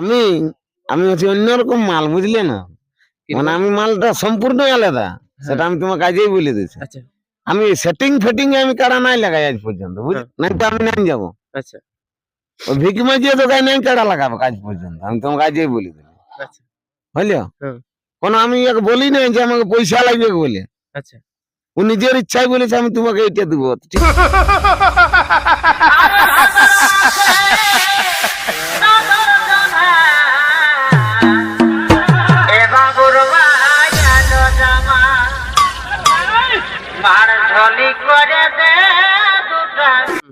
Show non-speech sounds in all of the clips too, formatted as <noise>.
আমি আমি হচ্ছে অন্যরকম মাল বুঝলে না? মানে আমি মালটা সম্পূর্ণ আলাদা সেটা আমি তোমাকে কাজেই বলে দিচ্ছি আচ্ছা। আমি সেটিং ফেটিং আমি কাড়া নাই লাগাই আজ পর্যন্ত বুঝলি হ্যাঁ। নাই তো আমি নাই যাব। আচ্ছা। ওই ভিকি মাঝিয়ে তো গায়ে নাই কাড়া লাগাবো আজ পর্যন্ত আমি তোমাকে আজই বলে দিলাম। আচ্ছা। বুঝলো হ্যাঁ। কোন আমি একে বলি নাই যে আমাকে পয়সা লাগবে বলে। আচ্ছা। ও নিজের ইচ্ছাই বলেছে আমি তোমাকে এইটা দেবো। ঠিক <laughs> <laughs>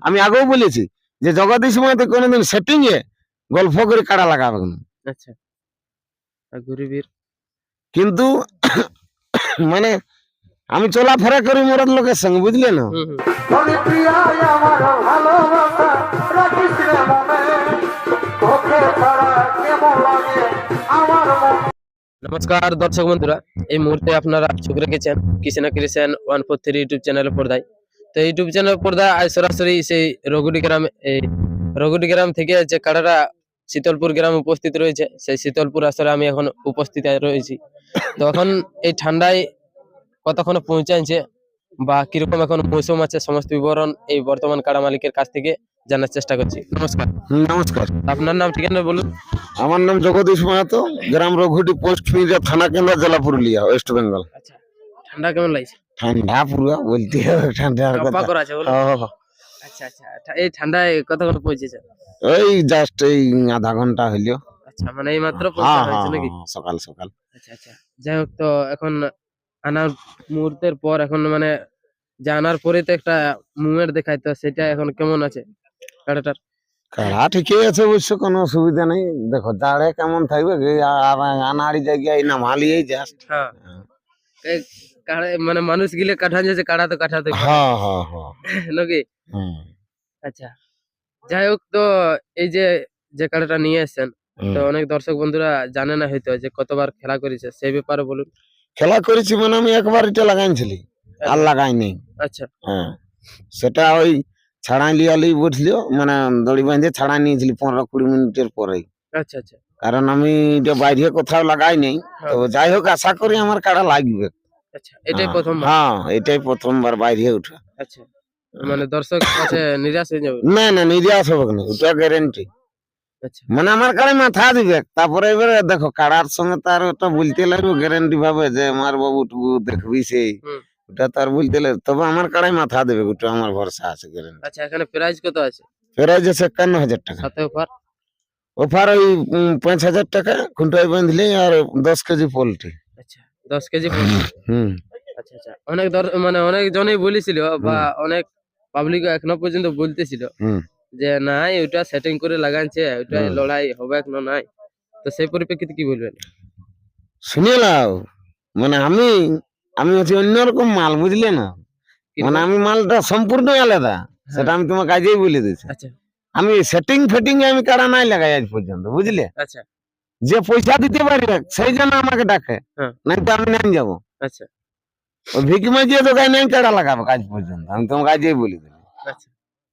আমি আগেও বলেছি যে জগদীশ মাহাতে কোনোদিন সেটিং এ গল্প করে কাড়া লাগাবে না। আচ্ছা। আর কিন্তু মানে আমি চলাফেরা করি মরার লোকের সঙ্গে বুঝলে না? মনে মন? নমস্কার দর্শক বন্ধুরা এই মুহূর্তে আপনারা চোখ রেখেছেন Krishna Krishna one four three YouTube চ্যানেলের পর্দায়। তো ইউটিউব চ্যানেল পর্দা আজ সরাসরি সেই রঘুটি গ্রাম এই রঘুটি গ্রাম থেকে যে কাড়ারা শীতলপুর গ্রামে উপস্থিত রয়েছে সেই শীতলপুর আসরে আমি এখন উপস্থিত রয়েছি। তো এখন এই ঠান্ডায় কতক্ষণ পৌঁছাইছে বা কীরকম এখন মৌসুম আছে সমস্ত বিবরণ এই বর্তমান কাড়া মালিকের কাছ থেকে জানার চেষ্টা করছি। নমস্কার। নমস্কার। আপনার নাম ঠিকানা বলুন। আমার নাম জগদীশ মাহাতো গ্রাম রঘুটি পোস্ট ফিরিয়া থানা কেন্দ্র জেলা পুরুলিয়া ওয়েস্ট বেঙ্গল। আচ্ছা ঠান্ডা কেমন লাগছে? ঠান্ডা পুরো বলতে হবে ঠান্ডার কথা। করা আছে বলুন ও, হো, হো। আচ্ছা আচ্ছা। এই ঠান্ডায় কতক্ষণ পৌঁছেছে? এই জাস্ট এই আধা ঘণ্টা হইল। আচ্ছা মানে এই মাত্র হ্যাঁ হ্যাঁ নাকি? হ্যাঁ, সকাল সকাল। আচ্ছা আচ্ছা। যাই হোক তো এখন আনার মুহূর্তের পর এখন মানে জানার পরে তো একটা মুভমেন্ট দেখায় তো সেটা এখন কেমন আছে? গাড়িটার কাড়া ঠিকই আছে অবশ্য কোনো অসুবিধা নেই। দেখো দাঁড়ে কেমন থাকবে আর আনাড়ি জায়গায় নামালিয়েই জাস্ট হ্যাঁ। মানে মানুষ গিলে কাঠান যাচ্ছে কাঠাতে হ্যাঁ হ্যাঁ হ্যাঁ। <laughs> নাকি? আচ্ছা। যাই হোক তো এই যে যে কাড়াটা নিয়ে এসেছেন তো অনেক দর্শক বন্ধুরা জানে না হয়তো যে কতবার খেলা করেছে সেই ব্যাপারে বলুন। খেলা করেছি মানে আমি একবার এটা লাগাইছিলি আর লাগাইনি আচ্ছা। হ্যাঁ। সেটা ওই ছাড়াই লিয়ালি বুঝলিও মানে দড়ি বাঁধে ছাড়াই নিয়েছিলি পনেরো কুড়ি মিনিটের পরেই। আচ্ছা আচ্ছা। কারণ আমি এটা বাইরে কোথাও লাগাই নেই। তো যাই হোক আশা করি আমার কাড়া লাগবে। আচ্ছা এটাই হ্যাঁ, প্রথম হ্যাঁ এটাই প্রথমবার বাইরে উঠা। আচ্ছা মানে দর্শক কাছে নিরাশ হয়ে যাবে? না না নিরাশ হবে না ওটা গ্যারেন্টি আচ্ছা। মানে আমার কাড়ে মাথা দিবে তারপরে এবারে দেখো কাড়ার সঙ্গে তার ওটা বলতে লাগবে গ্যারেন্টি ভাবে যে আমার বাবু টুকু দেখবি সেই। ওটা তার বলতে লাগবে তবে আমার কাড়াই মাথা দেবে ওটা আমার ভরসা আছে গ্যারেন্টি আচ্ছা এখানে প্রাইস কত আছে? ফেরাই যাচ্ছে একান্ন হাজার টাকা। সাথে অফার অফার ওই পাঁচ হাজার টাকা খুঁটায় বাঁধলে আর দশ কেজি পোল্ট্রি। দশ কেজি হুম আচ্ছা আচ্ছা। অনেক মানে অনেক জনেই বলেছিল বা অনেক পাবলিক এখনও পর্যন্ত বলতেছিল যে নাই ওটা সেটিং করে লাগাইছে ওটা লড়াই হবে না নাই। তো সেই পরিপ্রেক্ষিতে কি বলবেন? শুনে নাও। মানে আমি আমি হচ্ছে অন্যরকম মাল বুঝলে না? মানে আমি মালটা সম্পূর্ণ আলাদা সেটা আমি তোমাকে আজই বলে দিচ্ছি আচ্ছা। আমি সেটিং ফেটিং আমি কারা নাই লাগাই আজ পর্যন্ত বুঝলে? আচ্ছা। যে পয়সা দিতে পারবে সেই জন্য আমাকে ডাকে। হ্যাঁ। নাই তো আমি নাই যাব। আচ্ছা। ভিকি মাঝিয়ে তো গায়ে নাই লাগাবো কাজ পর্যন্ত? আমি তোমাকে আজই বলে দিলাম। আচ্ছা।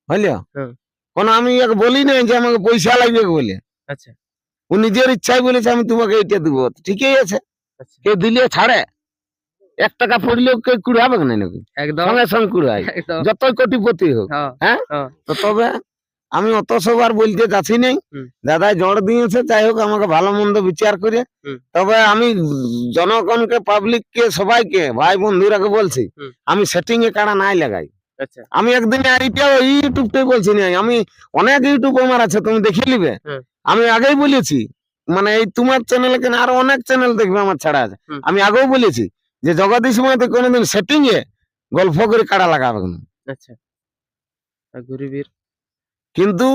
বুঝলো হ্যাঁ। কোন আমি একে বলি যে আমাকে পয়সা লাগবে বলে। আচ্ছা। ও নিজের ইচ্ছাই বলেছে আমি তোমাকে এইটা দেবো। ঠিকই আছে। আচ্ছা। কেউ দিলে ছাড়ে। এক টাকা পড়লেও কেউ কুড়াবে না নাকি? একদম। সঙ্গে সঙ্গে যতই কোটিপতি হোক। হ্যাঁ। হ্যাঁ? হ্যাঁ। তো তবে আমি অত সবার বলতে যাচ্ছি নাই। দাদা জড় দিয়েছে যাই হোক আমাকে ভালো মন্দ বিচার করে। তবে আমি জনগণকে পাবলিক কে সবাইকে ভাই বন্ধুরাকে বলছি। আমি সেটিং এ কাড়া নাই লাগাই। আচ্ছা। আমি একদিন ইউটিউবটাই বলছি না আমি অনেক ইউটিউব আমার আছে তুমি দেখে নিবে। আমি আগেই বলেছি মানে এই তোমার চ্যানেলে কেন আরও অনেক চ্যানেল দেখবে আমার ছাড়া আছে। আমি আগেও বলেছি যে জগদীশ মাহাতে কোনোদিন সেটিং এ গল্প করে কাড়া লাগাবে না। আচ্ছা। গরিবের কিন্তু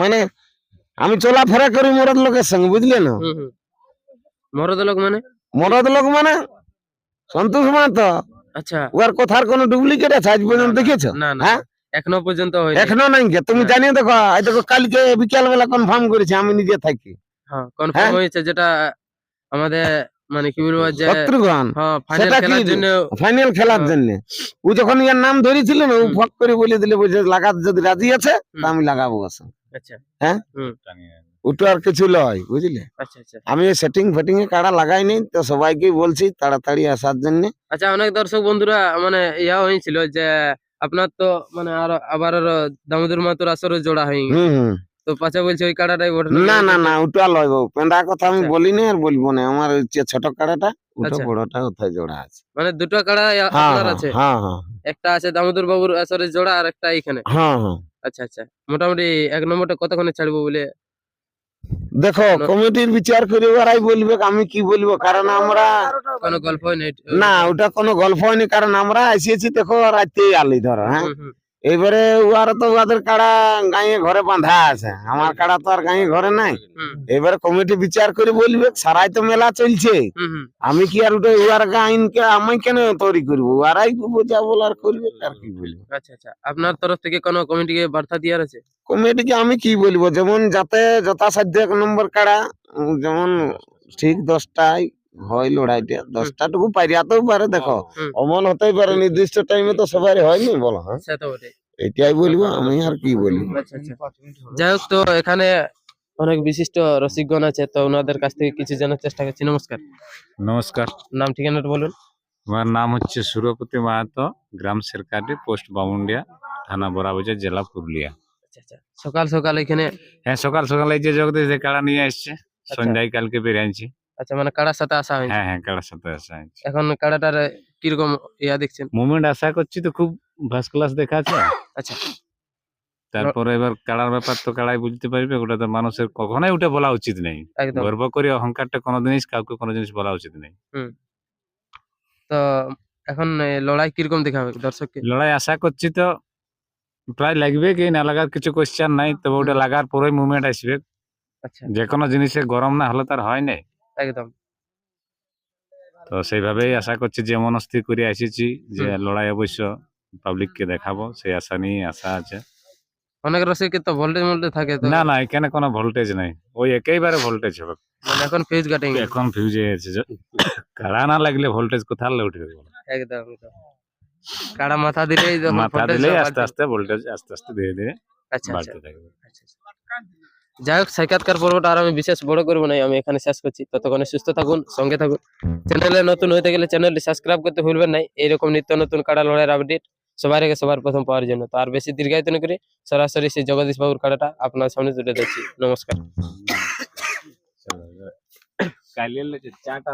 মানে আমি চলাফেরা করি মরদ লোকের সঙ্গে বুঝলে না? মরদ লোক মানে? মরদ লোক মানে সন্তোষ মাহাতো। আচ্ছা। ওর কথার কোনো ডুপ্লিকেট আছে আজ পর্যন্ত দেখেছ না না হ্যাঁ? এখনও পর্যন্ত হয়নি। এখনও নাই তুমি। জানিয়ে দেখো এই দেখো কালকে বিকাল বেলা কনফার্ম করেছি আমি নিজে থাকি। হ্যাঁ কনফার্ম হ্যাঁ? হয়েছে যেটা আমাদের মানে কি বলব যে শত্রুঘ্ন হ্যাঁ ফাইনাল সেটা কি খেলার জন্য ফাইনাল খেলার হ্যাঁ। জন্য। ও যখন ইয়ার নাম ধরেছিল না ও। ফক করে বলে দিলে বলছে লাগাতে যদি রাজি আছে তা আমি লাগাবো আচ্ছা। হ্যাঁ? ওটা আর কিছু লয় বুঝলে? আচ্ছা আচ্ছা। আমি সেটিং ফেটিং এ কাড়া লাগাই লাগাইনি তো সবাইকে বলছি তাড়াতাড়ি আসার জন্য। আচ্ছা অনেক দর্শক বন্ধুরা মানে ইয়া হয়েছিল যে আপনার তো মানে আর আবার দামোদর মাতুর আসরে জোড়া হয়ে গেছে। তো বলছে ওই কাড়াটাই না? না না ওটা কথা আমি আচ্ছা। বলিনি আর বলব না। আমার ছোট কাড়াটা ওটা আচ্ছা। বড়টা ওথায় জোড়া আছে। মানে দুটো কাড়া হ্যাঁ আপনার হ্যাঁ, আছে? হ্যাঁ হ্যাঁ। একটা আছে দামোদর বাবুর আসরে জোড়া আর একটা এখানে হ্যাঁ হ্যাঁ। আচ্ছা আচ্ছা। মোটামুটি এক নম্বরটা কতক্ষণে ছাড়বো বলে? দেখো কমিটির বিচার করে ওরাই বলবে আমি কি বলব? কারণ আমরা কোনো গল্প নেই? না ওটা কোনো গল্প হয়নি। কারণ আমরা এসেছি দেখো রাতে আলি ধরো হ্যাঁ? এবারে ওরা তো ওদের কাড়া গাঁয়ে ঘরে বাঁধা আছে। আমার কাড়া তো আর গাঁয়ে ঘরে নাই। এবারে কমিটি বিচার করে বলবে সারাই তো মেলা চলছে। আমি কি আর ওটা উয়ার আইনকে আমি কেন তৈরি করব? ওরাই বোঝা বলার করবে আর কি বলব। আচ্ছা আচ্ছা। আপনার তরফ থেকে কোনো কমিটিকে বার্তা দেওয়ার আছে? কমিটিকে আমি কি বলব? যেমন যাতে যথাসাধ্য এক নম্বর কাড়া যেমন ঠিক দশটায় হয় লড়াইটা দশটাটুকু পারিয়াতেও পারে দেখো। অমন হতেই পারে নির্দিষ্ট টাইমে তো সবারই হয়নি বলো হ্যাঁ? এটাই বলব আমি আর কি বলব আচ্ছা আচ্ছা। যাই হোক তো এখানে অনেক বিশিষ্ট রসিকগণ আছে তো ওনাদের কাছ থেকে কিছু জানার চেষ্টা করছি। নমস্কার। নমস্কার। নাম ঠিকানাটা বলুন। আমার নাম হচ্ছে সুরপতি মাহাতো গ্রাম সরকারি পোস্ট বামুন্ডিয়া থানা বরাবাজার জেলা পুরুলিয়া। আচ্ছা আচ্ছা। সকাল সকাল এখানে হ্যাঁ সকাল সকাল এই যে জগদীশ যে কাড়া নিয়ে এসছে সন্ধ্যায় কালকে বেরিয়ে বেরিয়েছি আচ্ছা মানে কাড়ার সাথে আসা হয়েছে। হ্যাঁ হ্যাঁ কাড়ার সাথে আসা হয়েছে। এখন কাড়াটার কীরকম ইয়া দেখছেন? মুভমেন্ট আশা করছি তো খুব ফার্স্ট ক্লাস দেখাচ্ছে আচ্ছা। তারপরে এবার কাড়ার ব্যাপার তো কাড়াই বুঝতে পারবে ওটা তো মানুষের কখনোই ওটা বলা উচিত নেই। গর্ব করে অহংকারটা কোনো জিনিস কাউকে কোনো জিনিস বলা উচিত নেই। তো এখন লড়াই কীরকম দেখাবে দর্শককে? লড়াই আশা করছি তো প্রায় লাগবে কি না লাগার কিছু কোশ্চেন নাই তবে ওটা লাগার পরেই মুভমেন্ট আসবে। আচ্ছা। যে কোনো জিনিসে গরম না হলে তার হয় নাই। একদম। তো সেইভাবেই আশা করছি যে মনস্থির করে এসেছি যে লড়াই অবশ্য পাবলিককে দেখাবো সেই আশা নিয়ে আশা আছে। অনেক রসিকের তো ভোল্টেজ মোল্টেজ থাকে তো না না এখানে কোনো ভোল্টেজ নাই। ওই একেবারে ভোল্টেজ হবে। মানে এখন ফিউজ কাটিং এখন ফিউজ হয়ে গেছে কাড়া না লাগলে ভোল্টেজ কোথাও উঠবে একদম কাড়া মাথা দিলেই মাথা দিলেই আস্তে আস্তে ভোল্টেজ আস্তে আস্তে ধীরে ধীরে আচ্ছা আচ্ছা। যাই হোক সাক্ষাৎকার পর্বটা আর আমি বিশেষ বড় করব না, আমি এখানে শেষ করছি। ততক্ষণে সুস্থ থাকুন, সঙ্গে থাকুন। চ্যানেলে নতুন হতে গেলে চ্যানেলটি সাবস্ক্রাইব করতে ভুলবেন নাই এইরকম নিত্য নতুন কাড়া লড়াইয়ের আপডেট সবার আগে সবার প্রথম পাওয়ার জন্য। তো আর বেশি দীর্ঘায়িত না করে সরাসরি সেই জগদীশ বাবুর কাড়াটা আপনার সামনে তুলে দিচ্ছি নমস্কার। চাটা